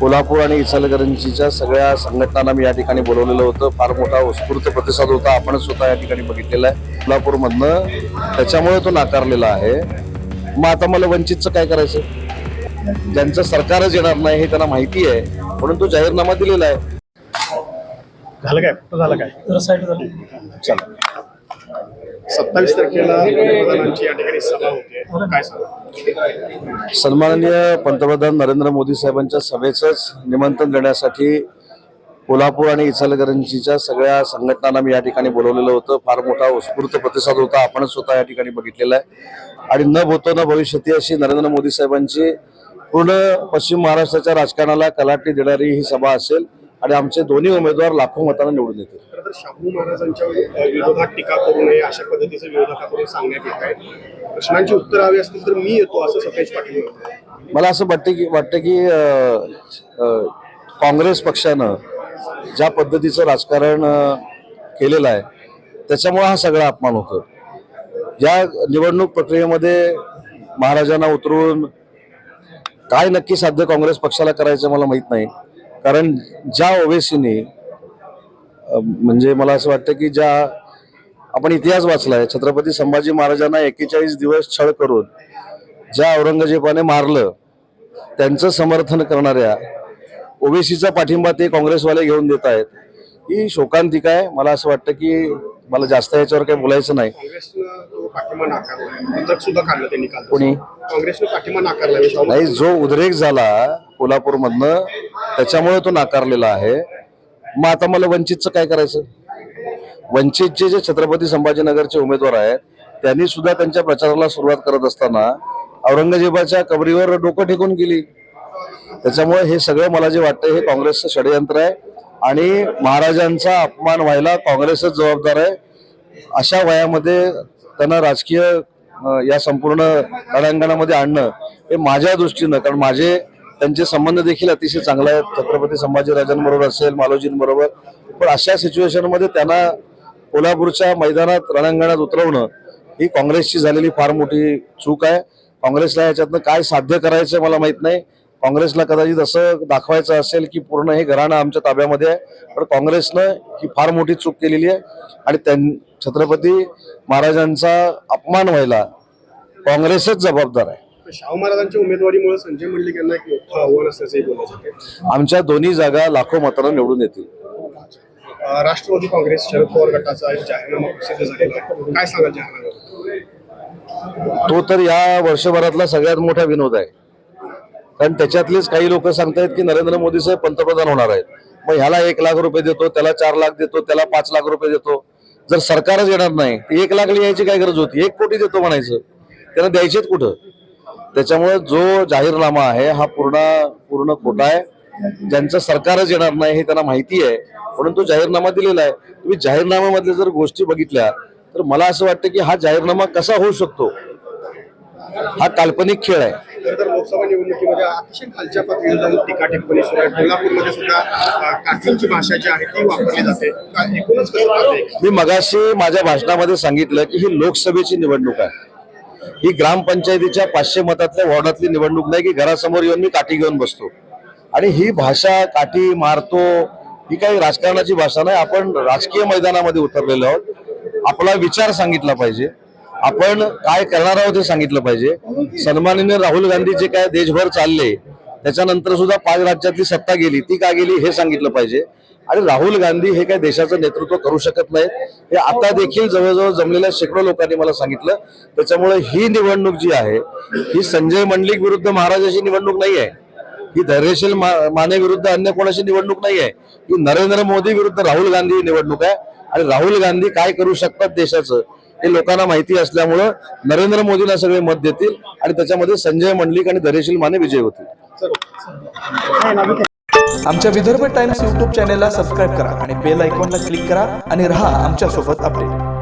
कोल्हापूर आणि इचलकरंजीच्या सगळ्या संघटनांना मी या ठिकाणी बोलवलेलं होतं. फार मोठा उत्स्फूर्त प्रतिसाद होता. आपणच स्वतः या ठिकाणी बघितलेला आहे. कोल्हापूरमधनं त्याच्यामुळे तो नाकारलेला आहे. मग आता मला वंचितचं काय करायचं? ज्यांचं सरकारच येणार नाही हे त्यांना माहिती आहे. म्हणून तो जाहीरनामा दिलेला आहे. झालं काय? झालं काय? जरा साईड झाली. चला. सत्तावीस तारखेला पंतप्रधानांची या ठिकाणी सभा होते. काय सांगा? सन्माननीय पंतप्रधान नरेंद्र मोदी साहेबांच्या सभेचंच निमंत्रण देण्यासाठी कोल्हापूर आणि इचलकरंजीच्या सगळ्या संघटनांना मी या ठिकाणी बोलवलेलं होतं. फार मोठा उत्स्फूर्त प्रतिसाद होता. आपणच स्वतः या ठिकाणी बघितलेला आहे. आणि न भूतो न भविष्यती अशी नरेंद्र मोदी साहेबांची पूर्ण पश्चिम महाराष्ट्राच्या राजकारणाला कलाटणी देणारी ही सभा असेल. आणि आमचे दोन्ही उमेदवार लाखो मतांना निवडून येतील खरं तर शाहू महाराजांच्या विरोधात टीका करू नये अशा पद्धतीचं विरोधकाकडून सांगण्यात येत आहे. प्रश्नांची उत्तर हवी असतील तर मी येतो असं सतेज पाटील म्हणतात. मला असं वाटतं की वाटतं की अं, अं, काँग्रेस पक्षानं ज्या पद्धतीचं राजकारण अं, केलेलं आहे त्याच्यामुळे हा सगळा अपमान होतो या निवडणूक प्रक्रियेमध्ये महाराजांना उतरून काय नक्की साध्य काँग्रेस पक्षाला करायचं मला माहीत नाही. कारण ज्या ओवेसीने म्हणजे मला असं वाटतं की ज्या आपण इतिहास वाचलाय छत्रपती संभाजी महाराजांना एकेचाळीस दिवस छळ करून ज्या औरंगजेबाने मारलं त्यांचं समर्थन करणाऱ्या ओबीसीचा पाठिंबा ते काँग्रेसवाले घेऊन देत आहेत ही शोकांतिका आहे. मला असं वाटतं की मला जास्त याच्यावर काही बोलायचं नाही. कोणी? काँग्रेसनं पाठिंबा नाकारला शाहू नाही जो उद्रेक झाला कोल्हापूरमधनं त्याच्यामुळे तो नाकारलेला आहे. मग आता मला वंचितचं काय करायचं? वंचितचे जे छत्रपती संभाजीनगरचे उमेदवार आहेत त्यांनी सुद्धा त्यांच्या प्रचाराला सुरुवात करत असताना औरंगजेबाच्या कबरीवर डोकं ठेकून गेली. त्याच्यामुळे हे सगळं मला जे वाटतं हे काँग्रेसचं षडयंत्र आहे आणि महाराजांचा अपमान व्हायला काँग्रेसच जबाबदार आहे. अशा वयामध्ये त्यांना राजकीय या संपूर्ण रणांगणामध्ये आणणं हे माझ्या दृष्टीनं कारण माझे त्यांचे संबंध देखील अतिशय चांगले आहेत. छत्रपती संभाजीराजांबरोबर असेल मालोजींबरोबर. पण अशा सिच्युएशनमध्ये त्यांना कोल्हापूरच्या मैदानात रणांगणात उतरवणं ही काँग्रेसची झालेली फार मोठी चूक आहे. काँग्रेसला याच्यातनं काय साध्य करायचं मला माहीत नाही. काँग्रेसला कदाचित असं दाखवायचं असेल की पूर्ण हे घराणं आमच्या ताब्यामध्ये आहे. पण काँग्रेसनं ही फार मोठी चूक केलेली आहे. आणि त्यां छत्रपती महाराजांचा अपमान व्हायला काँग्रेसच जबाबदार आहे. शाहू महाराजांच्या उमेदवारीमुळे संजय मंडलिक यांना एक मोठं आव्हान असल्याचंही जाते आमच्या दोन्ही जागा लाखो मतांना निवडून येतील. राष्ट्रवादी काँग्रेस शरद पवार गटाचा जाहीरनामा प्रसिद्ध झालेला आहे. काय सांगाल जाहीरनामा तो तर या वर्षभरातला सगळ्यात मोठा विनोद आहे. कारण त्याच्यातलेच काही लोक सांगतायत की नरेंद्र मोदी साहेब पंतप्रधान होणार आहेत. मग ह्याला एक लाख रुपये देतो त्याला चार लाख देतो त्याला पाच लाख रुपये देतो. जर सरकारच येणार नाही एक लाख यायची काय गरज होती? एक कोटी देतो म्हणायचं. त्यांना द्यायचेत कुठं? त्याच्यामुळे जो जाहीरनामा आहे हा पूर्ण पूर्ण खोटा आहे. ज्यांचं सरकारच येणार नाही हे त्यांना माहिती आहे. म्हणून तो जाहीरनामा दिलेला आहे. तुम्ही जाहीरनाम्यामधल्या जर गोष्टी बघितल्या तर मला असं वाटतं की हा जाहीरनामा कसा होऊ शकतो? हा काल्पनिक खेळ आहे. खरं तर लोकसभा निवडणुकीमध्ये अतिशय खालच्या पातळीवर जाऊन टीका टिप्पणी सुरू आहे. कोल्हापूरमध्ये सुद्धा अ, काठींची भाषा जी आहे ती वापरली जाते. का- एकूणच कसं पाहते मी मगाशी माझ्या भाषणामध्ये सांगितलं की ही लोकसभेची निवडणूक आहे. ही ग्रामपंचायतीच्या पाचशे मतातल्या वॉर्डातली निवडणूक नाही की घरासमोर येऊन मी काठी घेऊन बसतो. आणि ही भाषा काठी मारतो ही काही राजकारणाची भाषा नाही आपण राजकीय मैदानामध्ये उतरलेलो आहोत. आपला विचार सांगितला पाहिजे. आपण काय करणार आहोत हे सांगितलं पाहिजे. सन्माननीय राहुल गांधी जे काय देशभर चालले त्याच्यानंतर सुद्धा पाच राज्यातली सत्ता गेली. ती का गेली हे सांगितलं पाहिजे. आणि राहुल गांधी हे काय देशाचं नेतृत्व करू शकत नाहीत. हे आता देखील जवळजवळ जमलेल्या शेकडो लोकांनी मला सांगितलं. त्याच्यामुळे ही निवडणूक जी आहे ही संजय मंडलिक विरुद्ध महाराजाची निवडणूक नाही आहे ही धैर्यशील मा- माने विरुद्ध अन्य कोणाची निवडणूक नाही आहे ही नरेंद्र मोदी विरुद्ध राहुल गांधी ही निवडणूक आहे. आणि राहुल गांधी काय करू शकतात देशाचं? हे लोकांना माहिती असल्यामुळं नरेंद्र मोदीला सगळे मत देतील आणि त्याच्यामध्ये संजय मंडलिक आणि धैर्यशील माने विजय होतील. आमच्या विदर्भ टाइम्स युट्यूब चॅनेलला सबस्क्राईब करा आणि बेल आयकॉनला क्लिक करा आणि राहा आमच्यासोबत अपडेट.